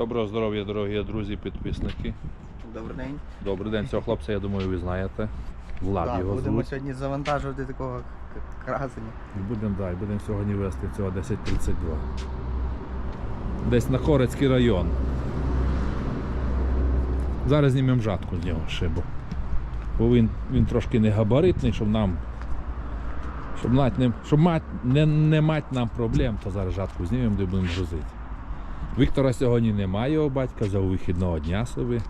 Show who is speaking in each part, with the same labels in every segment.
Speaker 1: Доброго здоров'я, дорогі друзі, підписники.
Speaker 2: Добрий день.
Speaker 1: Добрий день, цього хлопця, я думаю, ви знаєте. Влад
Speaker 2: Так,
Speaker 1: його
Speaker 2: будемо
Speaker 1: звуть.
Speaker 2: сьогодні завантажувати такого красення.
Speaker 1: Будемо, да, будемо сьогодні вести цього 1032. Десь на Корецький район. Зараз знімемо жатку з нього ще, бо, він, він трошки не габаритний, щоб нам. Щоб, нать не, щоб мать, не, не мать нам проблем, то зараз жатку знімемо, де будемо грузити. Віктора сьогодні немає, його батька взяв вихідного дня собі.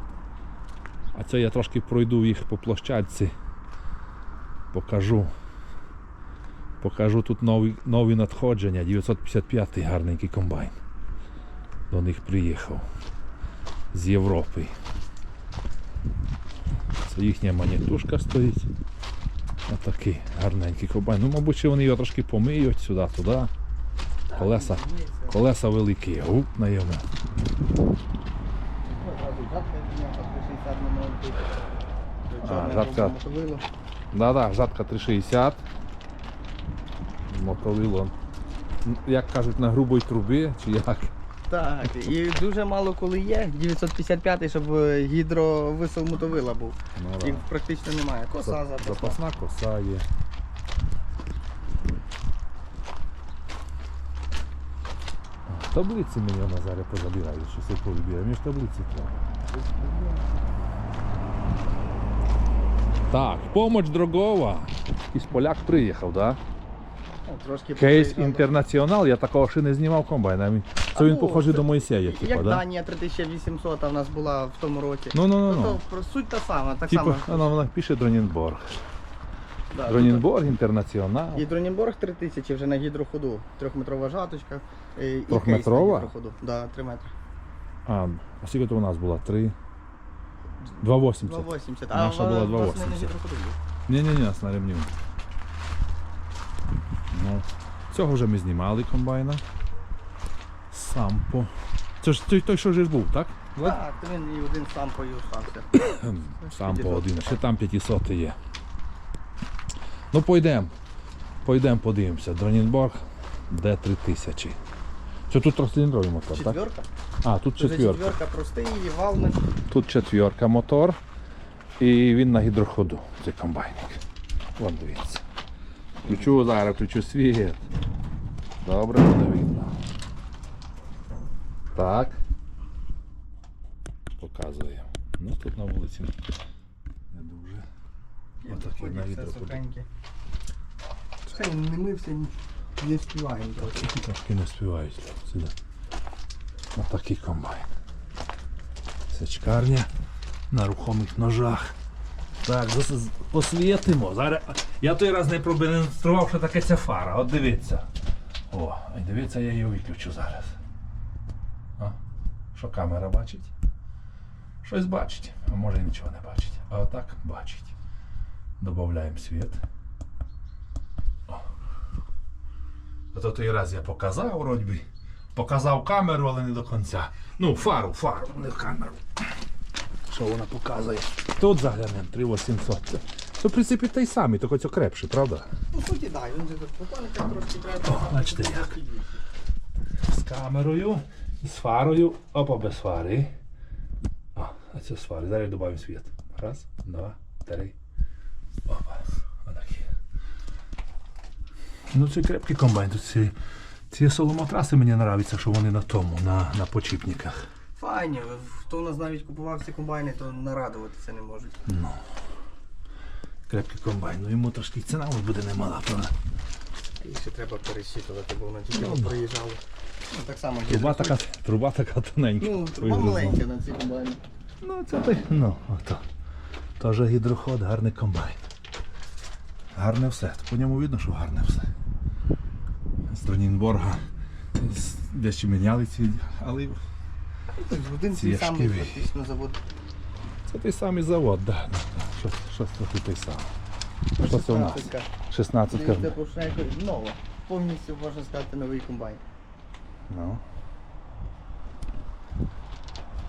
Speaker 1: А це я трошки пройду їх по площадці. Покажу. Покажу тут нові, нові надходження. 955-й гарненький комбайн. До них приїхав з Європи. Це їхня манітушка стоїть. Отакий гарненький комбайн. Ну, мабуть, вони його трошки помиють сюди-туди. Колеса, колеса великі. Гуп на йому. А, жатка. Да-да, жатка 360. Мотовило. Як кажуть, на грубій трубі, чи як?
Speaker 2: Так, і дуже мало коли є. 955 щоб е, гідровисел мотовила був.
Speaker 1: Ну,
Speaker 2: Їх практично немає. Коса
Speaker 1: За-
Speaker 2: запасна.
Speaker 1: Запасна коса є. Таблиці мені Назаря позабирають, що все повибирає. Мені ж таблиці треба. Так, помощь Дрогова. Із поляк приїхав, так?
Speaker 2: Ну, Трошки
Speaker 1: Кейс інтернаціонал, я такого ще не знімав комбайна. Він- Це він
Speaker 2: ну,
Speaker 1: похожий до Моїсея, типу,
Speaker 2: Як
Speaker 1: да?
Speaker 2: Данія 3800 в нас була в тому році.
Speaker 1: Ну, ну, ну,
Speaker 2: Ну,
Speaker 1: ну.
Speaker 2: то про суть та сама, так
Speaker 1: Типу,
Speaker 2: само.
Speaker 1: вона, вона пише Дронінборг.
Speaker 2: Да,
Speaker 1: Дронінборг, інтернаціонал.
Speaker 2: І Дронінборг 3000 вже на гідроходу. Трьохметрова жаточка. І
Speaker 1: Трьохметрова?
Speaker 2: кейс на. Да, 3 метри.
Speaker 1: А, а скільки то у нас було? 3? 2,80.
Speaker 2: 2,80.
Speaker 1: Наша була
Speaker 2: в- власне,
Speaker 1: 2,80.
Speaker 2: на гідроходу був.
Speaker 1: Ні-ні-ні, нас на ремню. Ну, цього вже ми знімали комбайна. Сампо. Це ж той, той що вже ж був, так?
Speaker 2: Так, то він і один сам поївстався.
Speaker 1: Сампо один. Ще там 500 є. Ну, пойдемо. Пойдемо подивимося. Дронінборг Д3000. Це тут трьохциліндровий мотор, так?
Speaker 2: Четверка.
Speaker 1: А, тут
Speaker 2: вже
Speaker 1: четверка.
Speaker 2: четверка простий, валник.
Speaker 1: Тут четверка мотор. І він на гідроходу, цей комбайник. Вон дивіться. Включу зараз, включу світ. Добре, буде видно. Так. Показує. Ну тут на вулиці не дуже. Отакий на
Speaker 2: все
Speaker 1: гідроходу.
Speaker 2: сухеньке. Хай не мився, не співаємо трохи.
Speaker 1: Трошки не співають сюди. Отакий комбайн. Сечкарня на рухомих ножах. Так, посвітимо. Зараз. Я той раз не продемонстрував, що таке ця фара. От дивіться. О, і дивіться, я її виключу зараз. А? Що камера бачить? Щось бачить, а може нічого не бачить. А отак бачить. Добавляємо світ. А то той раз я показав, вроді би. Показав камеру, але не до кінця. Ну, фару, фару, не камеру. Що вона показує? Тут заглянемо 3800. Це, в принципі той самий, тільки це крепший, правда?
Speaker 2: По суті, так, він же тут трошки треба.
Speaker 1: бачите як. З камерою, з фарою, опа без фари. О, а це з фари. Зараз додаємо світ. Раз, два, три. Опа. Ну це крепкий комбайн. Тут ці, ці соломотраси мені подобаються, що вони на тому, на, на почіпниках.
Speaker 2: Файні, хто у нас навіть купував ці комбайни, то нарадуватися не можуть. Ну.
Speaker 1: Крепкий комбайн. Ну йому трошки ціна буде немала, правда?
Speaker 2: І ще треба пересчитувати, бо воно тільки
Speaker 1: Ну,
Speaker 2: приїжджало. Ну так само
Speaker 1: Труба така, труба така тоненька.
Speaker 2: Ну, труба маленька на ці комбайни.
Speaker 1: Ну, це той, ну, ото. Теж гідроход, гарний комбайн. Гарне все. По ньому видно, що гарне все. З- дещо міняли ці, але
Speaker 2: Один
Speaker 1: Ці
Speaker 2: цей самий практично завод.
Speaker 1: це той самий завод, да, да. Щось, щось трохи той самий. Що це у нас?
Speaker 2: 16-ка.
Speaker 1: 16
Speaker 2: Це це нова. Повністю можна сказати новий комбайн.
Speaker 1: Ну.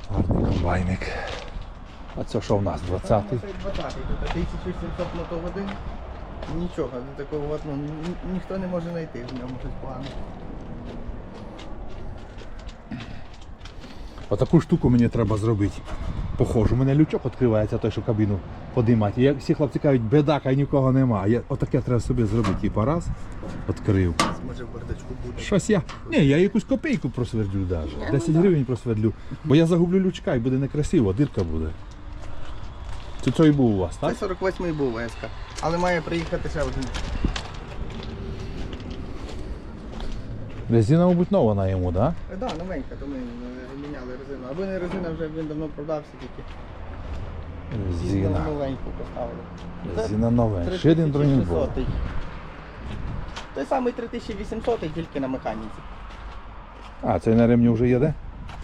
Speaker 1: Гарний комбайник. А це що в нас? 20-й?
Speaker 2: 20-й, 1700 мотогодин. Нічого, до такого от, ну, ні- ніхто не може знайти в ньому щось погане.
Speaker 1: Отаку штуку мені треба зробити. Похожу, у мене лючок відкривається, той, що кабіну подимати. Як всі хлопці кажуть, бедака і нікого нема. Я, отаке треба собі зробити. Типа раз, відкрив.
Speaker 2: Може в бардачку буде.
Speaker 1: Щось я. Ні, я якусь копійку просвердлю навіть. 10 гривень просвердлю. Бо я загублю лючка і буде некрасиво, дирка буде. Це той був у вас, так?
Speaker 2: Це 48-й був ВСК. Але має приїхати ще один.
Speaker 1: Резина, мабуть, нова на йому, так?
Speaker 2: Так, да, новенька, то ми е, міняли резину. Або не резина вже він давно продався тільки.
Speaker 1: Резина.
Speaker 2: Новеньку поставили.
Speaker 1: Резина нова. Ще один бронінбол.
Speaker 2: 3600. Той самий 3800 тільки на механіці.
Speaker 1: А, цей на ремні вже є, де?
Speaker 2: Так,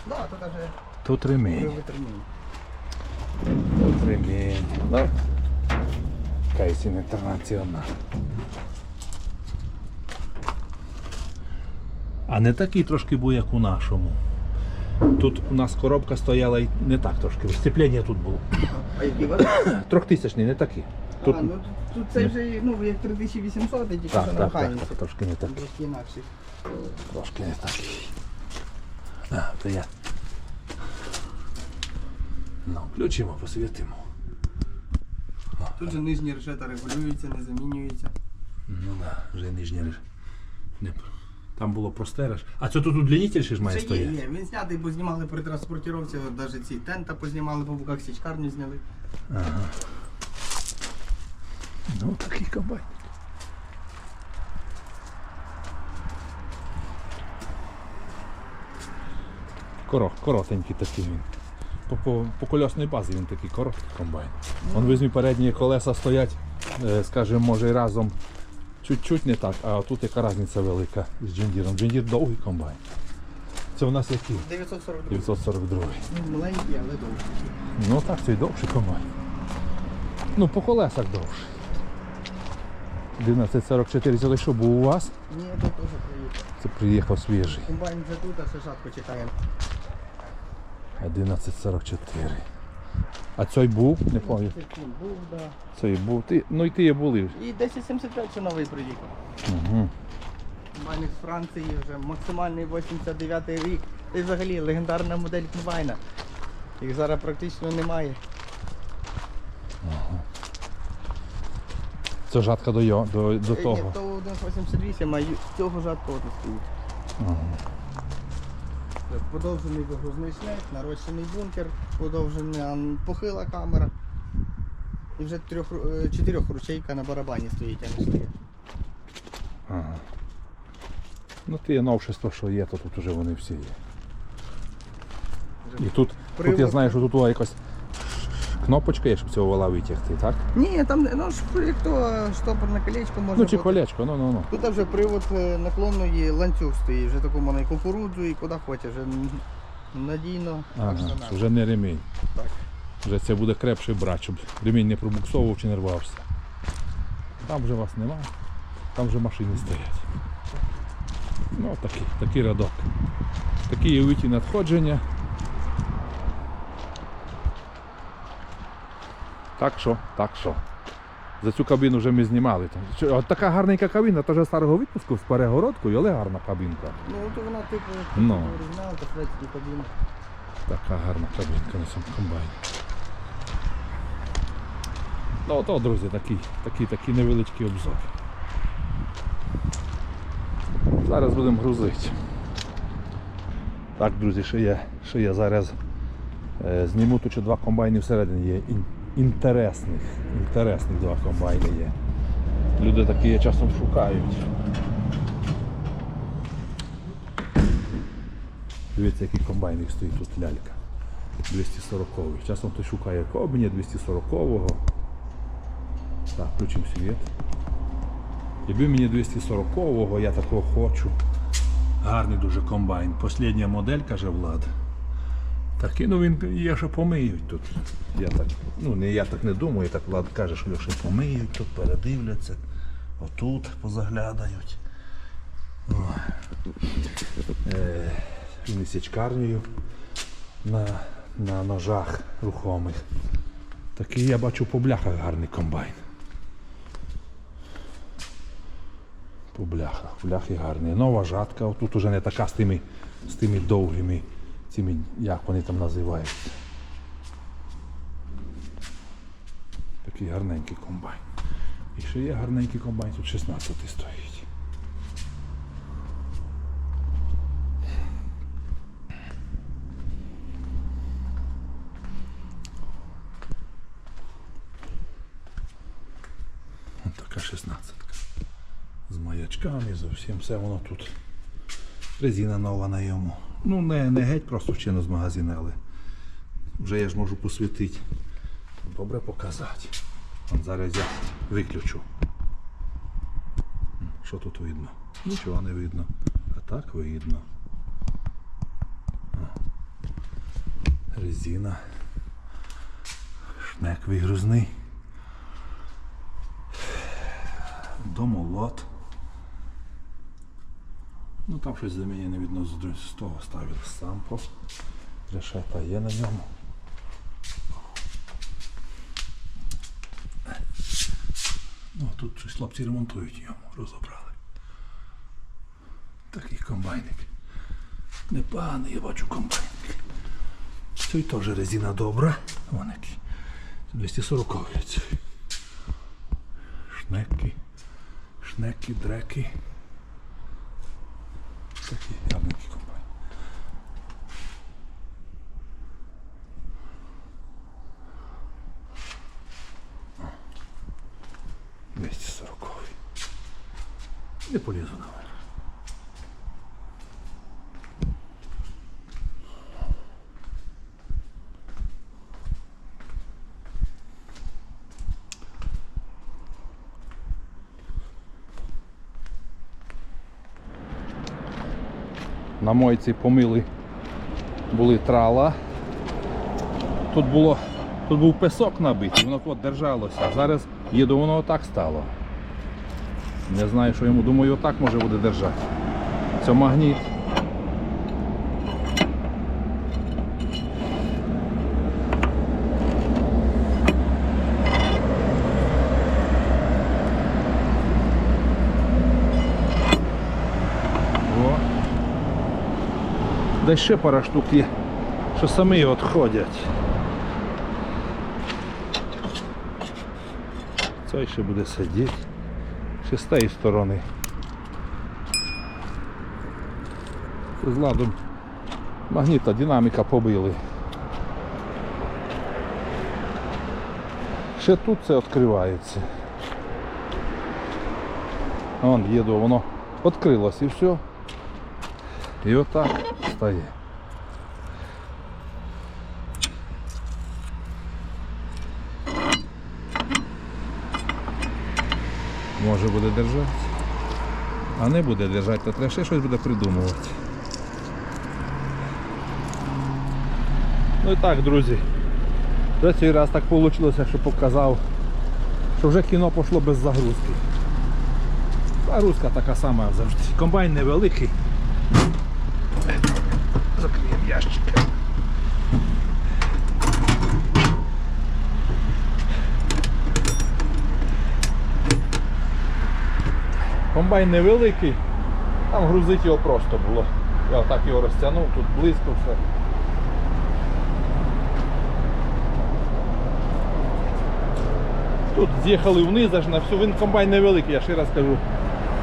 Speaker 2: да, тут вже
Speaker 1: Тут ремінь. Ну, Кейсін інтернаціонал. А не такий трошки був, як у нашому. Тут у нас коробка стояла і не так трошки. Сцеплення тут було.
Speaker 2: А який ваш?
Speaker 1: Трьохтисячний, не такий. Тут,
Speaker 2: А, ну тут, це вже ну, як 3800 тільки
Speaker 1: так, так, так, так, трошки не такий.
Speaker 2: Трошки.
Speaker 1: Трошки не такий. А, то я. Ну, включимо, посвітимо.
Speaker 2: Тут же нижні решета регулюються, не замінюються.
Speaker 1: Ну да, вже ріж. Не. Там було простереш. А це тут удлінитель ще ж має
Speaker 2: Це є,
Speaker 1: стояти?
Speaker 2: є. Він знятий, бо знімали при транспортировці, навіть ці тента познімали по боках, січкарню зняли.
Speaker 1: Ага. Ну такий комбайн. Коро, коротенький такий він. По, по, по кольосній базі він такий короткий комбайн. Вон візьмі передні колеса стоять, е, скажімо, може і разом чуть-чуть не так, а тут яка різниця велика з джендіром. Джендір довгий комбайн. Це у нас який?
Speaker 2: 942.
Speaker 1: 942.
Speaker 2: Ну, маленький, але довгий.
Speaker 1: Ну так, цей довший комбайн. Ну, по колесах довший. 1144 це що був у вас,
Speaker 2: Ні, тут теж приїхав.
Speaker 1: це приїхав свіжий.
Speaker 2: Комбайн вже тут, а ще жатку чекаємо.
Speaker 1: 1144. А цей був, не пам'ятаю.
Speaker 2: Був, да.
Speaker 1: Цей був. Ти, ну і ти є були.
Speaker 2: І 1075 ще новий приїхав.
Speaker 1: Угу.
Speaker 2: Комбайн з Франції вже максимальний 89 рік. Це взагалі легендарна модель комбайна. Їх зараз практично немає.
Speaker 1: Це жатка до, його, до, до
Speaker 2: Е, Ні,
Speaker 1: того.
Speaker 2: то 188, а ю- цього жатку от стоїть.
Speaker 1: Ага.
Speaker 2: Це Подовжений вигрузний снег, нарощений бункер, подовжена похила камера. І вже трьох, е, чотирьох ручейка на барабані стоїть, а не стоїть.
Speaker 1: Ага. Ну ти є новшество, що є, то тут вже вони всі є. І тут, тут я знаю, що тут якась кнопочка є, щоб цього вала витягти, так?
Speaker 2: Ні, там ну, як то штопорне колечко може
Speaker 1: Ну чи
Speaker 2: бути.
Speaker 1: колечко, ну ну ну.
Speaker 2: Тут вже привод е, наклонної ланцюг стоїть, вже таку можна і кукурудзу, і куди хочеш, вже н- надійно.
Speaker 1: Ага,
Speaker 2: що
Speaker 1: вже не ремінь.
Speaker 2: Так.
Speaker 1: Вже це буде крепший брат, щоб ремінь не пробуксовував чи не рвався. Там вже вас немає, там вже машини стоять. Ну такий, такий рядок. Такі є виті надходження. Так що, так що. За цю кабіну вже ми знімали. От така гарненька кабіна, вже старого відпуску з перегородкою, але гарна кабінка.
Speaker 2: Ну, то вона типу
Speaker 1: Ну.
Speaker 2: оригінал, та шведський кабін.
Speaker 1: Така гарна кабінка на цьому комбайні. Ну то, друзі, такий, такий, такий невеличкий обзор. Зараз будемо грузити. Так, друзі, ще я, ще я зараз е, зніму тут ще два комбайни всередині є. Ін, інтересних. Інтересних два комбайни є. Люди такі часом шукають. Дивіться, який комбайн стоїть тут лялька. 240-й. Часом хтось шукає кобні 240-го. Так, включимо світ. Якби мені 240-го, я такого хочу. Гарний дуже комбайн. Послідня модель, каже Влад. Такий, ну він є, що помиють тут. Я так, ну не я так не думаю, так Влад каже, що ще помиють, тут передивляться, отут позаглядають. Е, він січкарнею на, на ножах рухомих. Такий я бачу по бляхах гарний комбайн. По бляхах, бляхи гарні. Нова жатка, тут уже не така з тими, з тими довгими цими, як вони там називаються. Такий гарненький комбайн. І ще є гарненький комбайн, тут 16 стоїть. Така 16 з маячками, зовсім все воно тут. Резина нова на йому. Ну, не, не геть просто вчено з магазину, але вже я ж можу посвітити. Добре показати. От зараз я виключу. Що тут видно? Нічого не видно. А так видно. Резина. Шнек вигрузний. Домолот. Ну там щось заміння не видно з, дру- з того ставили сампо. Решета є на ньому. Ну, тут щось хлопці ремонтують йому, розібрали. Такий комбайник. Непоганий, я бачу комбайник. Цей теж резина добра. Вон який. 240 цей. Шнеки. Шнеки, дреки. Такий гарненький комбайн. О. 240. Не полізу наверх. На мойці помили були трала. Тут було, тут був песок набитий, воно от держалося. Зараз їду, воно отак стало. Не знаю, що йому думаю, отак може буде держати. Це магніт. Десь ще пара штук є, що самі відходять. Цей ще буде сидіти. Ще з тієї сторони. З ладом магніта, динаміка побили. Ще тут це відкривається. Вон їду, воно відкрилось і все. І отак стає. Може буде держати. А не буде держати, то треба ще щось буде придумувати. Ну і так, друзі. Вже цей раз так вийшло, що показав, що вже кіно пішло без загрузки. Загрузка така сама завжди. Комбайн невеликий. Комбайн невеликий, там грузити його просто було. Я отак його розтягнув, тут близько все. Тут з'їхали вниз, аж на всю, він комбайн невеликий, я ще раз кажу.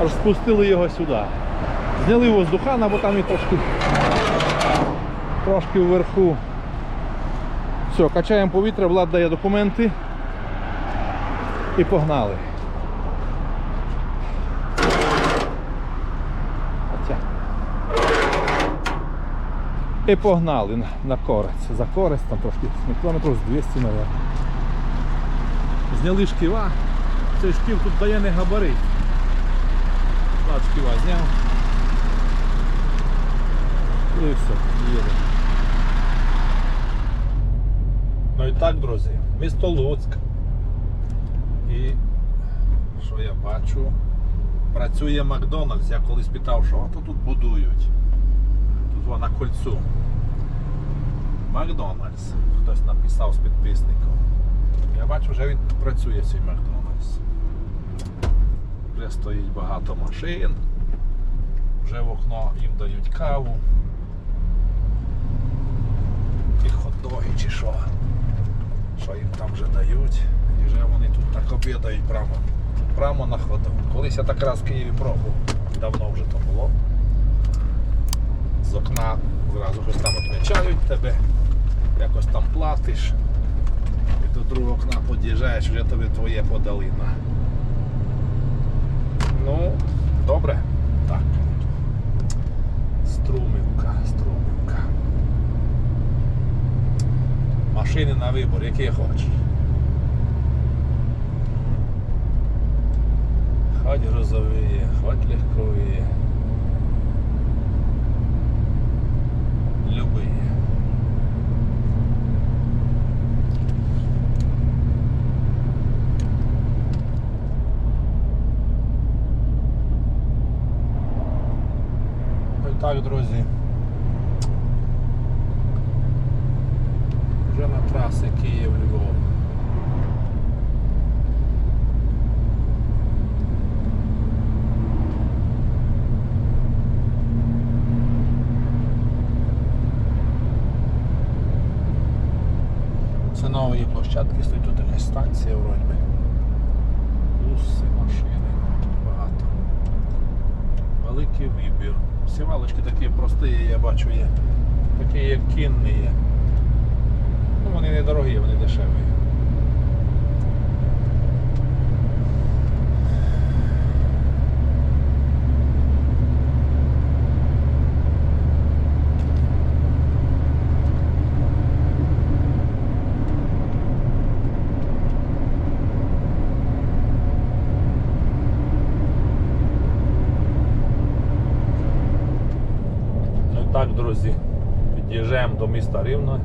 Speaker 1: Аж спустили його сюди. Зняли воздухана, бо там і трошки, трошки вверху. Все, качаємо повітря, Влад дає документи і погнали. І погнали на, корець. За корець там трошки кілометрів з 200 мабуть. Зняли шківа. Цей шків тут дає не габарит. Влад шківа зняв. І все, їде. Ну і так, друзі, місто Луцьк. І що я бачу? Працює Макдональдс. Я колись питав, що то тут будують. Тут вона кольцу. Макдональдс. Хтось написав з підписником. Я бачу, вже він працює цей Макдональдс. Вже стоїть багато машин. Вже в окно їм дають каву. хот-доги чи що. Що їм там вже дають. І вже вони тут так обідають прямо, прямо на ходу. Колись я так раз в Києві пробував. Давно вже то було. З окна зразу щось там відмічають тебе, якось там платиш. І до другого окна під'їжджаєш, вже тобі твоє подалина. Ну, добре. Так. Струмівка, струмівка. Машини на вибор, які хочеш. Хоть грузовые, хоть легковые. Дорогі, вони дешеві. Ну і так, друзі, під'їжджаємо до міста Рівне.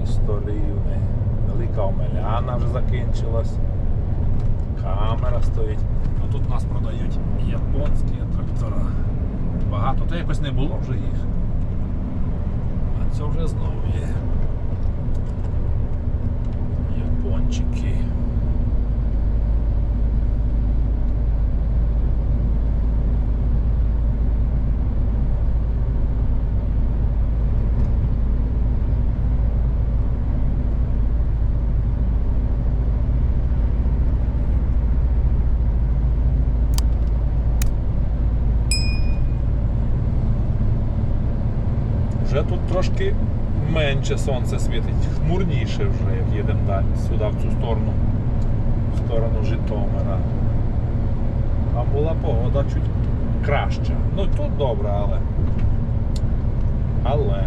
Speaker 1: Місто Рівне. Велика омеляна вже закінчилась. Камера стоїть. Ну тут нас продають японські трактора. Багато, то якось не було вже їх. А це вже знову є. Япончики. Вже тут трошки менше сонце світить, хмурніше вже, як їдемо далі, сюди, в цю сторону, в сторону Житомира. Там була погода чуть краща. Ну тут добре, але. Але.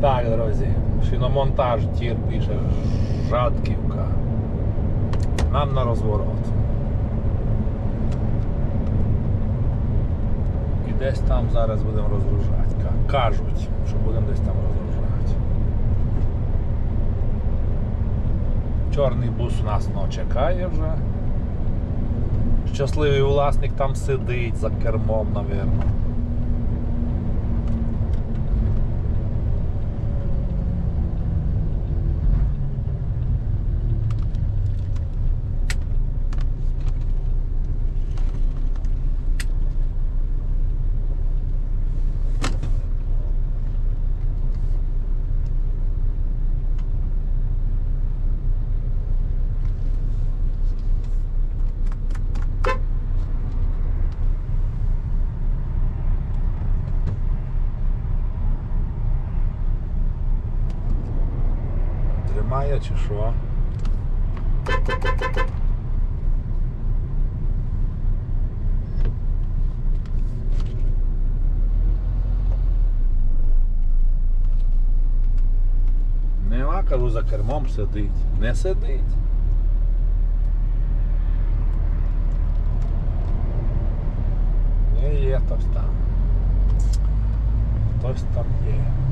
Speaker 1: Так, друзі, шиномонтаж тір пише Жадківка. Нам на розворот. І десь там зараз будемо розгружати. Кажуть, що будемо десь там розгружати. Чорний бус у нас ну, чекає вже. Щасливий власник там сидить за кермом, напевно. Тримає чи що? Нема, кажу, за кермом сидить. Не сидить. Не є хтось там. Хтось там є.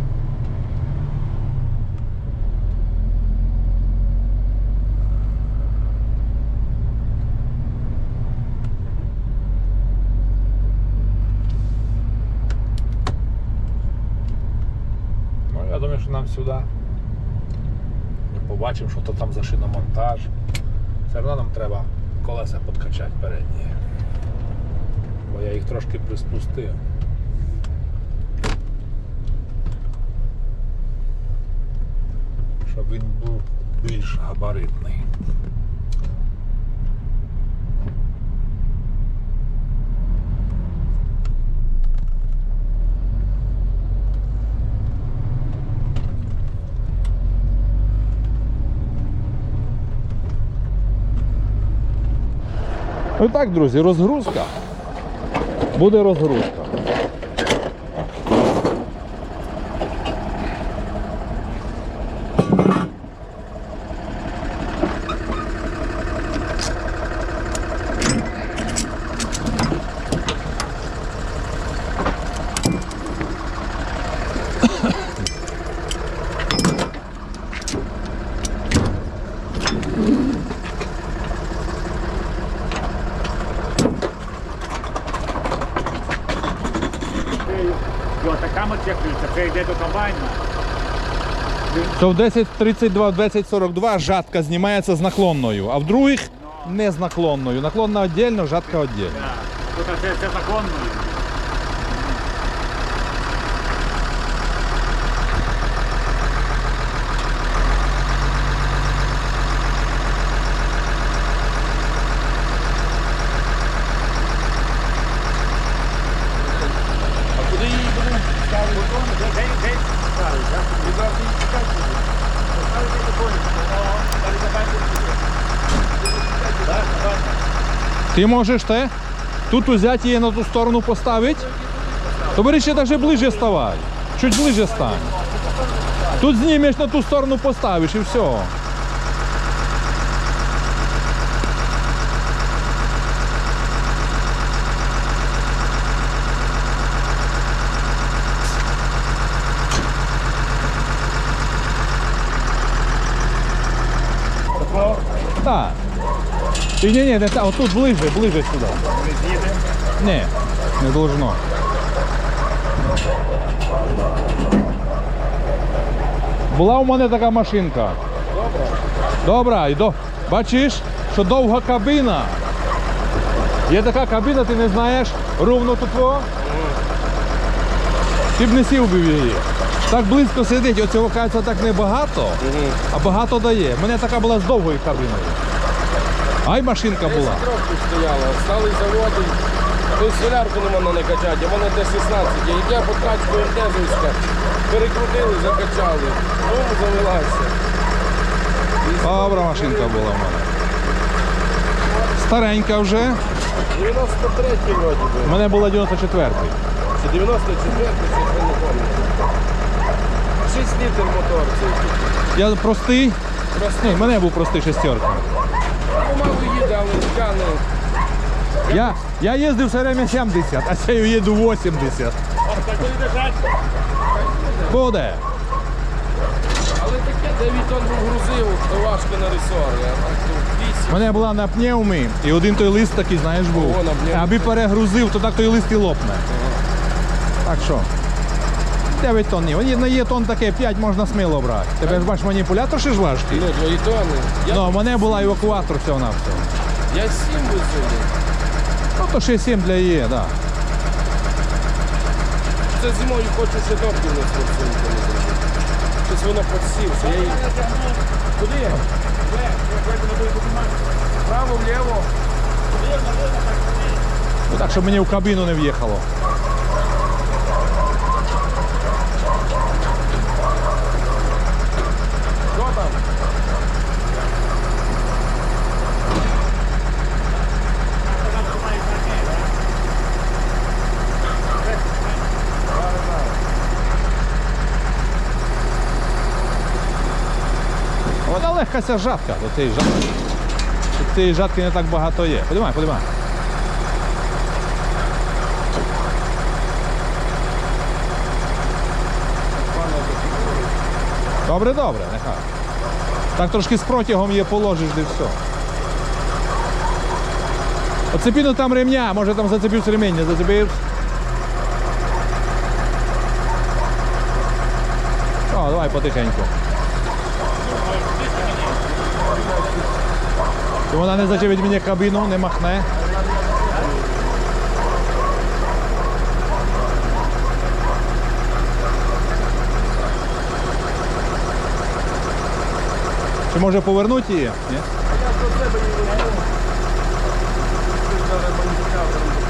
Speaker 1: Нам сюди. Ми побачимо, що то там за шиномонтаж. Все одно нам треба колеса підкачати передні. Бо я їх трошки приспустив. Щоб він був більш габаритний. Ну так, друзі, розгрузка. Буде розгрузка.
Speaker 3: Його така мотоциклиця, це йде до комбайна.
Speaker 1: То в 1032, в 1042 жатка знімається з наклонною, а в других не з наклонною. Наклонна віддільно, жатка віддільно.
Speaker 3: Це, це законно. А куди її будемо ставити? Де, де, де ставити? так? Відразу її чекати буде. Поставити потихоньку, воно далі закінчиться. Так, так.
Speaker 1: Ти можеш те? Тут взяти її на ту сторону поставити. То ще навіть ближче ставай. Чуть ближче стань. Тут знімеш на ту сторону поставиш і все. Так. Ні, ні, не так, отут ближче, ближче сюди. Ні, не должно. Була у мене така машинка. Добра. І бачиш, що довга кабіна. Є така кабіна, ти не знаєш, ровно тут. во. Ти б не сів би в її. Так близько сидить, оцього кажеться так небагато, а багато дає. У мене така була з довгою кабіною. Ай машинка була.
Speaker 4: Трохи стояла, стали заводи. Тут солярку не можна не качати, а мене Т-16. є. Як я подкачку РТЗівська, перекрутили, закачали. Ну, завелася.
Speaker 1: Добра машинка була в мене. Старенька вже.
Speaker 4: 93-й вроді
Speaker 1: У мене була 94-й.
Speaker 4: Чи 94-й, це я не пам'ятаю. 6 літр мотор цей.
Speaker 1: Я простий. Ні, в мене був простий шестерка.
Speaker 4: Помалу їде, але тягне.
Speaker 1: Я, я їздив все время 70, а цею їду 80.
Speaker 3: Буде
Speaker 4: Але таке 9 тонн грузив, то важко на 8.
Speaker 1: У мене була на пневмі, і один той лист такий, знаєш, був. Аби перегрузив, то так той лист і лопне. Так що. 9 тонн ні. На є тонн таке, 5 можна сміло брати. Тебе ж бачиш, маніпулятор ще ж важкий.
Speaker 4: Ну, 2 тонни.
Speaker 1: Ну, а в мене була евакуатор всього на все.
Speaker 4: Я 7 висунув.
Speaker 1: Ну то 6-7 для є, так. Да.
Speaker 4: Це зимою хочу ще топки не спортсменку не зробити. Щось воно подсівся. Я її... Куди? Право, вліво.
Speaker 1: Ну так, щоб мені в кабіну не в'їхало.
Speaker 4: Що там?
Speaker 1: Вона ця жатка до цієї жатки. Тут цієї жатки не так багато є. Подимай, подимай. Добре, добре, нехай. Так трошки з протягом є положиш, де все. Оцепіну там ремня, може там зацепився ремінь, не зацепився. О, давай потихеньку. І вона не заче від мене кабіну, не махне. Чи може повернути її? Ні?
Speaker 4: Я до себе не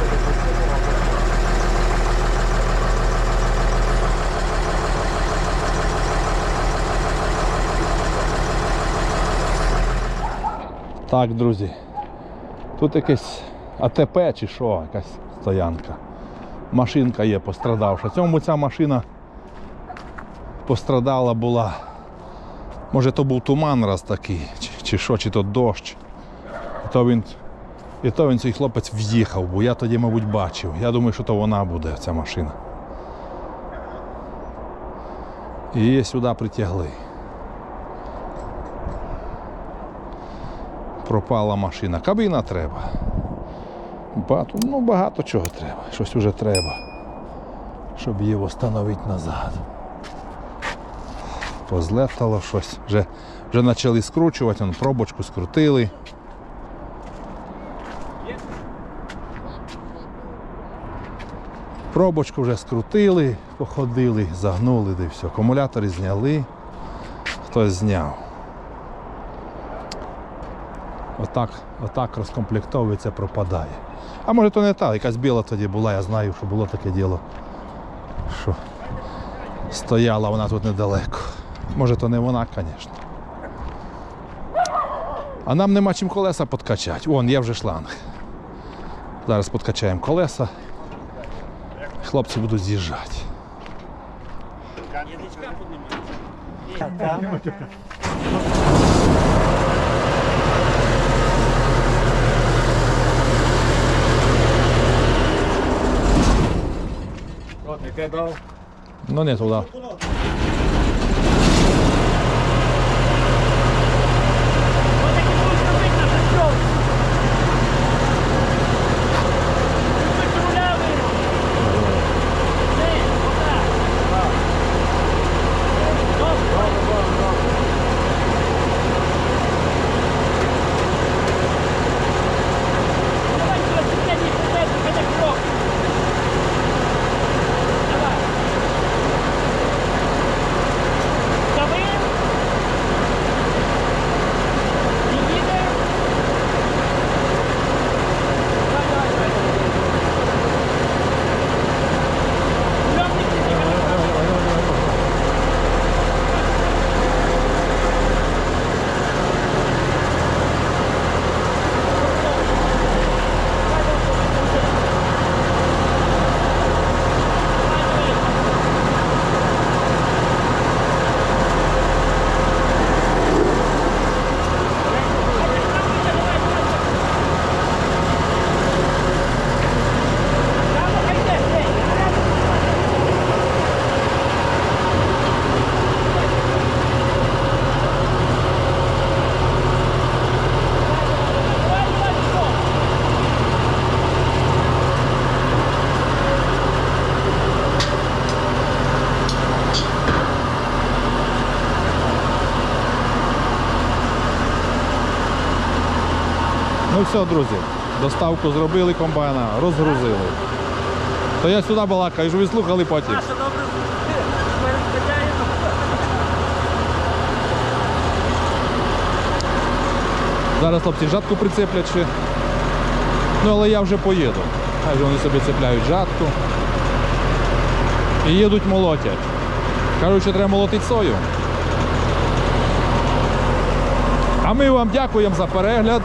Speaker 1: Так, друзі. Тут якесь АТП чи що, якась стоянка. Машинка є пострадавша. Цьому ця машина пострадала була. Може то був туман раз такий, чи, чи що, чи то дощ. І то він, і то він цей хлопець в'їхав, бо я тоді, мабуть, бачив. Я думаю, що то вона буде, ця машина. І її сюди притягли. Пропала машина. Кабіна треба. Багато, ну, багато чого треба. Щось вже треба, щоб її встановити назад. Позлетало щось. Вже, вже почали скручувати, вон, пробочку скрутили. Пробочку вже скрутили, походили, загнули, де все. Акумулятори зняли. Хтось зняв. Отак, отак розкомплектовується, пропадає. А може то не та, якась біла тоді була, я знаю, що було таке діло. Що стояла вона тут недалеко. Може то не вона, звісно. А нам нема чим колеса подкачати. Вон, є вже шланг. Зараз подкачаємо колеса. Хлопці будуть з'їжджати.
Speaker 3: От, яке дав.
Speaker 1: Ну не туди. Ну все, друзі, доставку зробили комбайна, розгрузили. То я сюди балакаю, ви слухали потім. Зараз хлопці жатку прицеплять ще. Ну але я вже поїду. Хай вони собі цепляють жатку. І їдуть молотять. Кажуть, що треба молотити сою. А ми вам дякуємо за перегляд.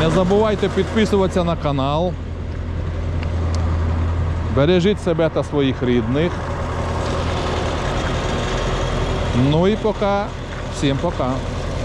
Speaker 1: Не забувайте підписуватися на канал. Бережіть себе та своїх рідних. Ну і пока. Всім пока.